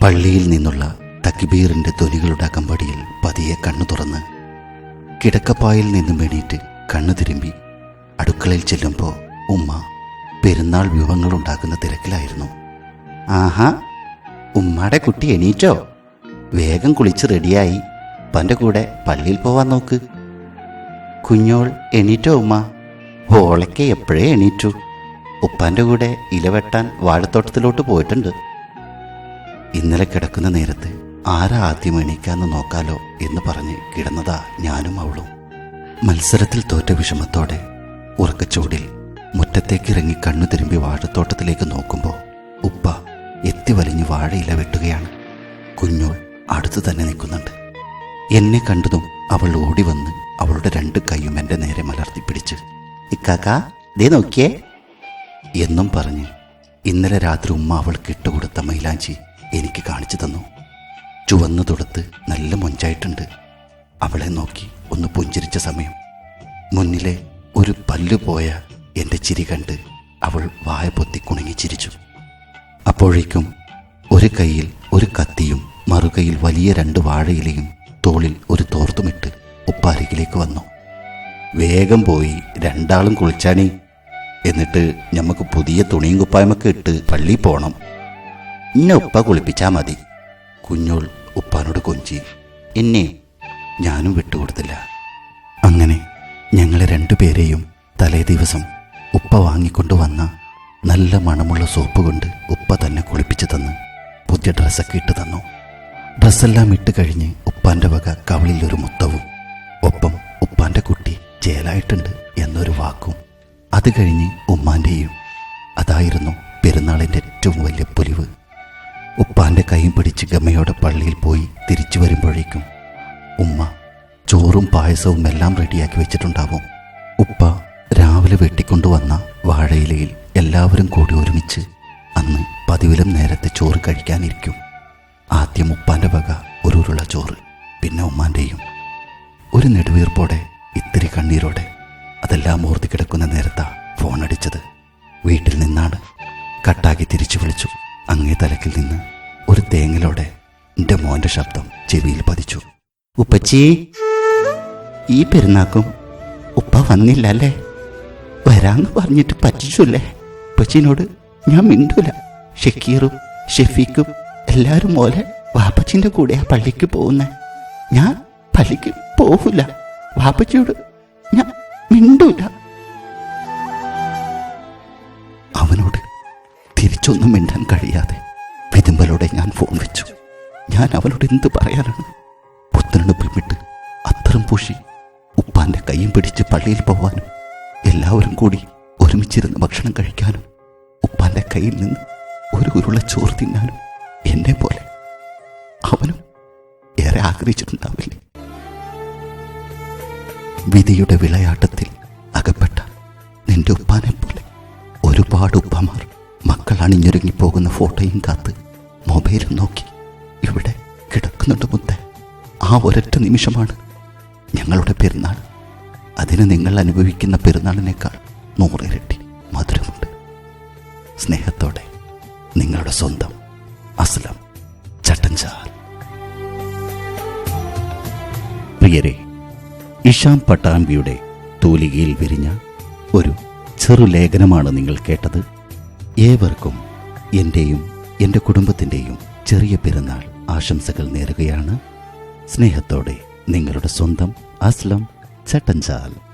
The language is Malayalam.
പള്ളിയിൽ നിന്നുള്ള തക്ബീറിന്റെ ധ്വനികളുടെ അകമ്പടിയിൽ പതിയെ കണ്ണു തുറന്ന് കിടക്കപ്പായിൽ നിന്നും എണീറ്റ് കണ്ണു തിരുമ്പി അടുക്കളയിൽ ചെല്ലുമ്പോൾ ഉമ്മ പെരുന്നാൾ വിഭവങ്ങൾ ഉണ്ടാക്കുന്ന തിരക്കിലായിരുന്നു. ആഹാ ഉമ്മാടെ കുട്ടി എണീറ്റോ? വേഗം കുളിച്ച് റെഡിയായി പന്റെ കൂടെ പള്ളിയിൽ പോവാൻ നോക്ക്. കുഞ്ഞോൾ എണീറ്റോ ഉമ്മ? ഓളയ്ക്ക് എപ്പോഴേ എണീറ്റു? ഉപ്പാന്റെ കൂടെ ഇലവെട്ടാൻ വാഴത്തോട്ടത്തിലോട്ട് പോയിട്ടുണ്ട്. ഇന്നലെ കിടക്കുന്ന നേരത്ത് ആരാ ആദ്യം എണീക്കാന്ന് നോക്കാലോ എന്ന് പറഞ്ഞ് കിടന്നതാ ഞാനും അവളും. മത്സരത്തിൽ തോറ്റ വിഷമത്തോടെ ഉറക്കച്ചൂടിൽ മുറ്റത്തേക്ക് ഇറങ്ങി കണ്ണു തിരുമ്പി വാഴത്തോട്ടത്തിലേക്ക് നോക്കുമ്പോൾ ഉപ്പ എത്തി വലിഞ്ഞ് വാഴയില വെട്ടുകയാണ്. കുഞ്ഞോൾ അടുത്തു തന്നെ നിൽക്കുന്നുണ്ട്. എന്നെ കണ്ടതും അവൾ ഓടി വന്ന് അവളുടെ രണ്ട് കൈയും എന്റെ നേരെ മലർത്തി പിടിച്ച് ഇക്കാക്ക ദേ നോക്കിയേ എന്നും പറഞ്ഞ് ഇന്നലെ രാത്രി ഉമ്മ അവൾക്ക് ഇട്ടുകൊടുത്ത മൈലാഞ്ചി എനിക്ക് കാണിച്ചു തന്നു. ചുവന്നു തൊടുത്ത് നല്ല മൊഞ്ചായിട്ടുണ്ട്. അവളെ നോക്കി ഒന്ന് പുഞ്ചിരിച്ച സമയം. മുന്നിലെ ഒരു പല്ലു പോയ എന്റെ ചിരി കണ്ട് അവൾ വായ പൊത്തി കുണുങ്ങി ചിരിച്ചു. അപ്പോഴേക്കും ഒരു കയ്യിൽ ഒരു കത്തിയും മറുകയിൽ വലിയ രണ്ട് വാഴയിലയും തോളിൽ ഒരു തോർത്തുമിട്ട് ഉപ്പാരികിലേക്ക് വന്നു. വേഗം പോയി രണ്ടാളും കുളിച്ചാണി. എന്നിട്ട് നമുക്ക് പുതിയ തുണിയും കുപ്പായമൊക്കെ ഇട്ട് പള്ളി പോണം. ഇന്നെ ഉപ്പ കുളിപ്പിച്ചാൽ മതി. കുഞ്ഞോൾ ഉപ്പാനോട് കൊഞ്ചി എന്നെ ഞാനും വിട്ടുകൊടുത്തില്ല. അങ്ങനെ ഞങ്ങളെ രണ്ടുപേരെയും തലേ ദിവസം ഉപ്പ വാങ്ങിക്കൊണ്ടുവന്ന നല്ല മണമുള്ള സോപ്പ് കൊണ്ട് ഉപ്പ തന്നെ കുളിപ്പിച്ചു തന്ന് പുതിയ ഡ്രസ്സൊക്കെ ഇട്ട് തന്നു. ഡ്രസ്സെല്ലാം ഇട്ട് കഴിഞ്ഞ് ഉപ്പാന്റെ വക കവളിലൊരു മുത്തവും ഒപ്പം ഉപ്പാന്റെ കുട്ടി ചേലായിട്ടുണ്ട് എന്നൊരു വാക്കും. അത് കഴിഞ്ഞ് ഉമ്മാന്റെയും അതായിരുന്നു പെരുന്നാളിന്റെ ഏറ്റവും വലിയ പൊലിവ്. ഉപ്പാന്റെ കൈയും പിടിച്ച് ഗമ്മയോടെ പള്ളിയിൽ പോയി തിരിച്ചു വരുമ്പോഴേക്കും ഉമ്മ ചോറും പായസവും എല്ലാം റെഡിയാക്കി വെച്ചിട്ടുണ്ടാവും. ഉപ്പ രാവിലെ വെട്ടിക്കൊണ്ടുവന്ന വാഴയിലയിൽ എല്ലാവരും കൂടി ഒരുമിച്ച് അന്ന് പതിവിലും നേരത്തെ ചോറ് കഴിക്കാനിരിക്കും. ആദ്യം ഉപ്പാന്റെ വക ഒരു ഉരുള ചോറ് പിന്നെ ഉമ്മാന്റെയും. ഒരു നെടുവീർപ്പോടെ ഇത്തിരി കണ്ണീരോടെ അതെല്ലാം ഓർത്തി കിടക്കുന്ന നേരത്താ ഫോൺ അടിച്ചത് വീട്ടിൽ നിന്നാണ്. കട്ടാക്കി തിരിച്ചു വിളിച്ചു. അങ്ങേ തലക്കിൽ നിന്ന് ഒരു തേങ്ങലോടെ എന്റെ മോന്റെ ശബ്ദം ചെവിയിൽ പതിച്ചു. ഉപ്പച്ചി ഈ പെരുന്നാക്കും ഉപ്പ വന്നില്ല അല്ലേ വരാന്ന് പറഞ്ഞിട്ട് പറ്റിച്ചല്ലേ? ഉപ്പച്ചിനോട് ഞാൻ മിണ്ടൂല. ഷക്കീറും ഷെഫീഖും എല്ലാവരും പോലെ വാപ്പച്ചിന്റെ കൂടെയാ പള്ളിക്ക് പോകുന്നത് ഞാൻ പള്ളിക്ക് പോകില്ല വാപ്പച്ചിയോട് ഞാൻ മിണ്ടൂല. അവനോട് തിരിച്ചൊന്നും മിണ്ടാൻ കഴിയാതെ വിതുമ്പലോടെ ഞാൻ ഫോൺ വെച്ചു. ഞാൻ അവനോട് എന്ത് പറയാനാണ്? പുത്തനെടുപ്പിൽ വിട്ട് അത്തരം പൂശി ഉപ്പാന്റെ കൈയും പിടിച്ച് പള്ളിയിൽ പോവാനും എല്ലാവരും കൂടി ഒരുമിച്ചിരുന്ന് ഭക്ഷണം കഴിക്കാനും ഉപ്പാന്റെ കയ്യിൽ നിന്ന് ഒരു ഉരുള ചോറ് തിന്നാനും എന്നെ പോലെ അവനും ഏറെ ആഗ്രഹിച്ചിട്ടുണ്ടാവില്ലേ? വിധിയുടെ വിളയാട്ടത്തിൽ അകപ്പെട്ട നിന്റെ ഉപ്പാനെ പോലെ ഒരുപാട് ഉപ്പമാർ മക്കൾ അണിഞ്ഞൊരുങ്ങി പോകുന്ന ഫോട്ടോയും കാത്ത് മൊബൈലും നോക്കി ഇവിടെ കിടക്കുന്നുണ്ട് മുത്ത. ആ ഒരൊറ്റ നിമിഷമാണ് ഞങ്ങളുടെ പെരുന്നാൾ. അതിന് നിങ്ങൾ അനുഭവിക്കുന്ന പെരുന്നാളിനേക്കാൾ നൂറിരട്ടി മധുരമുണ്ട്. സ്നേഹത്തോടെ നിങ്ങളുടെ സ്വന്തം അസ്ലം ചട്ടഞ്ചാൽ. പ്രിയരെ ഇഷാം പട്ടാമ്പിയുടെ തൂലികയിൽ വിരിഞ്ഞ ഒരു ചെറുലേഖനമാണ് നിങ്ങൾ കേട്ടത്. ഏവർക്കും എന്റെയും എന്റെ കുടുംബത്തിന്റെയും ചെറിയ പെരുന്നാൾ ആശംസകൾ നേരുകയാണ്. സ്നേഹത്തോടെ നിങ്ങളുടെ സ്വന്തം അസ്ലം ചട്ടഞ്ചാൽ.